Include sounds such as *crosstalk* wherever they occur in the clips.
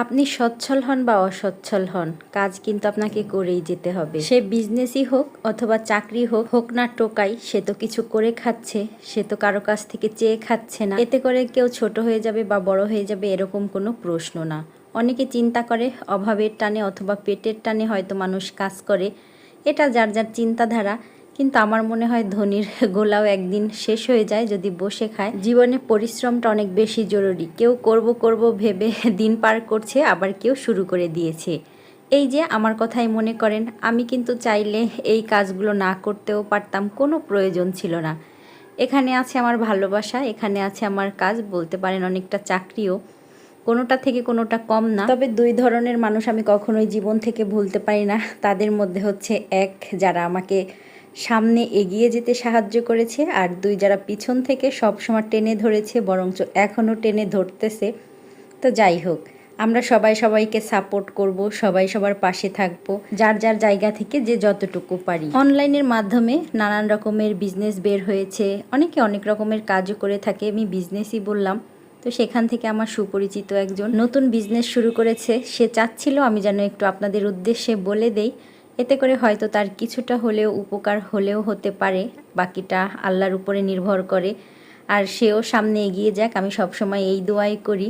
আপনি সচ্ছল হন বা অসচ্ছল হন, কাজ কিন্তু আপনাকে করেই যেতে হবে। সে বিজনেসই হোক অথবা চাকরি হোক হোক না টোকাই, সে তো কিছু করে খাচ্ছে, সে তো কারও কাছ থেকে চেয়ে খাচ্ছে না। এতে করে কেউ ছোট হয়ে যাবে বা বড় হয়ে যাবে এরকম কোনো প্রশ্ন না। অনেকে চিন্তা করে, অভাবের টানে অথবা পেটের টানে হয়তো মানুষ কাজ করে। এটা যার যার চিন্তাধারা কিন্তু আমার মনে হয় ধনির গোলাও একদিন শেষ হয়ে যায় যদি বসে খায়। জীবনে পরিশ্রমটা অনেক বেশি জরুরি। কেউ করব করব ভেবে দিন পার করছে, আবার কেউ শুরু করে দিয়েছে। এই যে আমার কথাই মনে করেন, আমি কিন্তু চাইলে এই কাজগুলো না করতেও পারতাম, কোনো প্রয়োজন ছিল না। এখানে আছে আমার ভালোবাসা, এখানে আছে আমার কাজ, বলতে পারেন অনেকটা চাকরিও। কোনোটা থেকে কোনোটা কম না। তবে দুই ধরনের মানুষ আমি কখনোই জীবন থেকে ভুলতে পারি না। তাদের মধ্যে হচ্ছে এক, যারা আমাকে সামনে এগিয়ে যেতে সাহায্য করেছে, আর দুই যারা পিছন থেকে সবসময় টেনে ধরেছে, বরঞ্চ এখনও টেনে ধরতেছে। তো যাই হোক, আমরা সবাই সবাইকে সাপোর্ট করব, সবাই সবার পাশে থাকব, যার যার জায়গা থেকে যে যতটুকু পারি। অনলাইনের মাধ্যমে নানান রকমের বিজনেস বের হয়েছে, অনেকে অনেক রকমের কাজও করে থাকে, আমি বিজনেসই বললাম। তো সেখান থেকে আমার সুপরিচিত একজন নতুন বিজনেস শুরু করেছে, সে চাচ্ছিল আমি যেন একটু আপনাদের উদ্দেশ্যে বলে দেই এতে করে হয়তো তার কিছুটা হলেও উপকার হলেও হতে পারে, বাকিটা আল্লাহর উপরে নির্ভর করে। আর সেও সামনে এগিয়ে যাক, আমি সবসময় এই দোয়াই করি।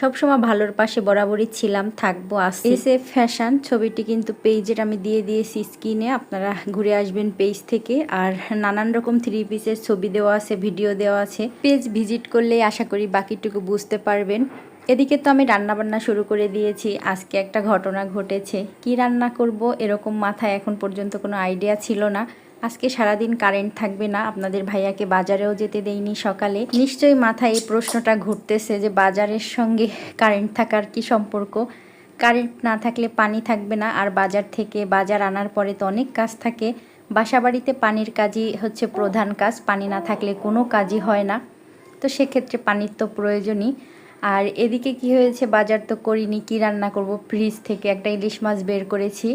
সবসময় ভালোর পাশে বরাবরই ছিলাম, থাকব আসি এস এ ফ্যাশন, ছবিটি কিন্তু পেজের আমি দিয়ে দিয়েছি স্ক্রিনে, আপনারা ঘুরে আসবেন পেজ থেকে। আর নানান রকম থ্রি পিসের ছবি দেওয়া আছে ভিডিও দেওয়া আছে। পেজ ভিজিট করলেই আশা করি বাকিটুকু বুঝতে পারবেন। এদিকে তো আমি রান্না বান্না শুরু করে দিয়েছি। আজকে একটা ঘটনা ঘটেছে। কি রান্না করব এরকম মাথায় এখন পর্যন্ত কোনো আইডিয়া ছিল না। আজকে সারাদিন কারেন্ট থাকবে না। আপনাদের ভাইয়াকে বাজারেও যেতে দেয়নি সকালে। নিশ্চয়ই মাথায় এই প্রশ্নটা ঘুরতেছে যে বাজারের সঙ্গে কারেন্ট থাকার কি সম্পর্ক? কারেন্ট না থাকলে পানি থাকবে না। আর বাজার থেকে বাজার আনার পরে তো অনেক কাজ থাকে। বাসাবাড়িতে পানির কাজই হচ্ছে প্রধান কাজ। পানি না থাকলে কোনো কাজই হয় না। তো সেক্ষেত্রে পানির তো প্রয়োজনই। আর এদিকে কি হয়েছে? বাজার তো করিনি, কি রান্না করব? ফ্রিজ থেকে একটা ইলিশ মাছ বের করেছি।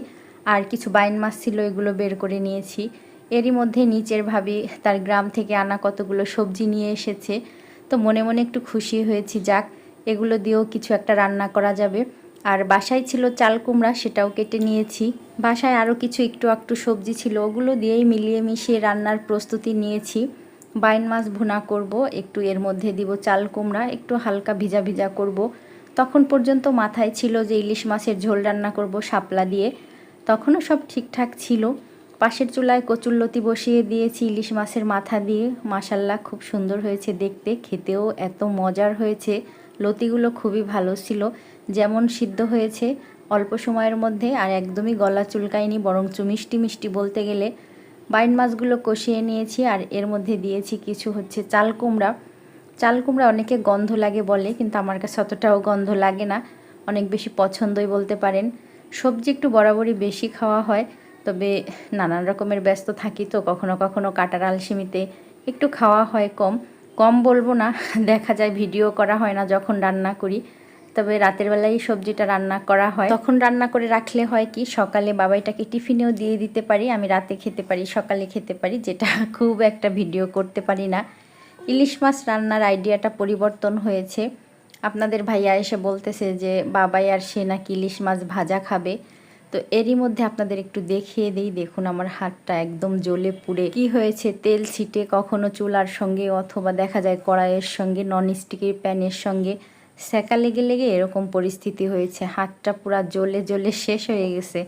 আর কিছু বাইন মাছ ছিল, এগুলো বের করে নিয়েছি। এরই মধ্যে নিচের ভাবি তার গ্রাম থেকে আনা কতগুলো সবজি নিয়ে এসেছে। তো মনে মনে একটু খুশি হয়েছি। যাক, এগুলো দিয়েও কিছু একটা রান্না করা যাবে। আর বাসায় ছিল চাল কুমড়া, সেটাও কেটে নিয়েছি। বাসায় আরও কিছু একটু একটু সবজি ছিল, ওগুলো দিয়েই মিলিয়ে মিশিয়ে রান্নার প্রস্তুতি নিয়েছি। বাইন মাছ ভুনা করব, একটু এর মধ্যে দিব চাল কুমড়া, একটু হালকা ভিজা ভিজা করব। তখন পর্যন্ত মাথায় ছিল যে ইলিশ মাছের ঝোল রান্না করব শাপলা দিয়ে। তখনও সব ঠিকঠাক ছিল। পাশের চুলায় কচুরলতি বসিয়ে দিয়েছি ইলিশ মাছের মাথা দিয়ে। মাসাল্লা খুব সুন্দর হয়েছে দেখতে, খেতেও এত মজার হয়েছে। লতিগুলো খুবই ভালো ছিল, যেমন সিদ্ধ হয়েছে। অল্প সময়ের মধ্যে আর একদমই গলা চুলকায়নি, বরঞ্চ মিষ্টি মিষ্টি বলতে গেলে। বাইন মাছগুলো কষিয়ে নিয়েছি আর এর মধ্যে দিয়েছি কিছু হচ্ছে চাল কুমড়া। চাল কুমড়া অনেকে গন্ধ লাগে বলে, কিন্তু আমার কাছে অতটাও গন্ধ লাগে না। অনেক বেশি পছন্দই বলতে পারেন। সবজি একটু বরাবরই বেশি খাওয়া হয়, তবে নানান রকমের ব্যস্ত থাকি তো কখনো কখনো কাটার আলসিমিতে একটু খাওয়া হয় কম। কম বলব না, *laughs* দেখা যায় ভিডিও করা হয় না যখন রান্না করি। তবে রাতের বেলায় সবজিটা রান্না করা হয়। তখন রান্না করে রাখলে হয় কি, সকালে বাবাইটাকে টিফিনেও দিয়ে দিতে পারি, আমি রাতে খেতে পারি, সকালে খেতে পারি, যেটা *laughs* খুব একটা ভিডিও করতে পারি না। ইলিশ মাছ রান্নার আইডিয়াটা পরিবর্তন হয়েছে। আপনাদের ভাইয়া এসে বলতেছে যে, বাবাই আর সে নাকি ইলিশ মাছ ভাজা খাবে। তো এরই মধ্যে আপনাদের একটু দেখিয়ে দিই, দেখুন আমার হাতটা একদম জ্বলে পুড়ে। কি হয়েছে, তেল ছিটে কখনো চুলার সঙ্গে অথবা দেখা যায় কড়াইয়ের সঙ্গে নন স্টিকের প্যানের সঙ্গে সেকা লেগে লেগে এরকম পরিস্থিতি হয়েছে। হাতটা পুরা জ্বলে জ্বলে শেষ হয়ে গেছে।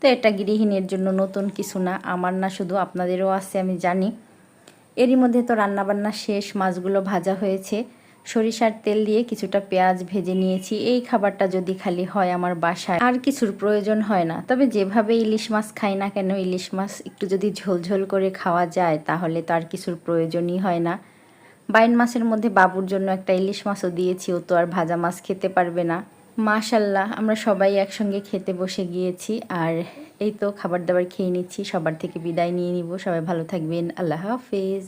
তো এটা গৃহিণীর জন্য নতুন কিছু না, আমার না শুধু আপনাদেরও আছে, আমি জানি। এরই মধ্যে তো রান্নাবান্না শেষ, মাছগুলো ভাজা হয়েছে। সরিষার তেল দিয়ে কিছুটা পেঁয়াজ ভেজে নিয়েছি। এই খাবারটা যদি খালি হয় আমার বাসায়, আর কিছুর প্রয়োজন হয় না। তবে যেভাবে ইলিশ মাছ খাই না কেন, ইলিশ মাছ একটু যদি ঝোলঝোল করে খাওয়া যায়, তাহলে তো আর কিছুর প্রয়োজনই হয় না। বাইন মাসের মধ্যে বাবুর জন্য একটা ইলিশ মাছও দিয়েছি, ও তো আর ভাজা মাছ খেতে পারবে না। মাশাল্লাহ, আমরা সবাই একসঙ্গে খেতে বসে গিয়েছি, আর এই তো খাবার দাবার খেয়ে নিচ্ছি, সবার থেকে বিদায় নিয়ে নিব। সবাই ভালো থাকবেন, আল্লাহ হাফেজ।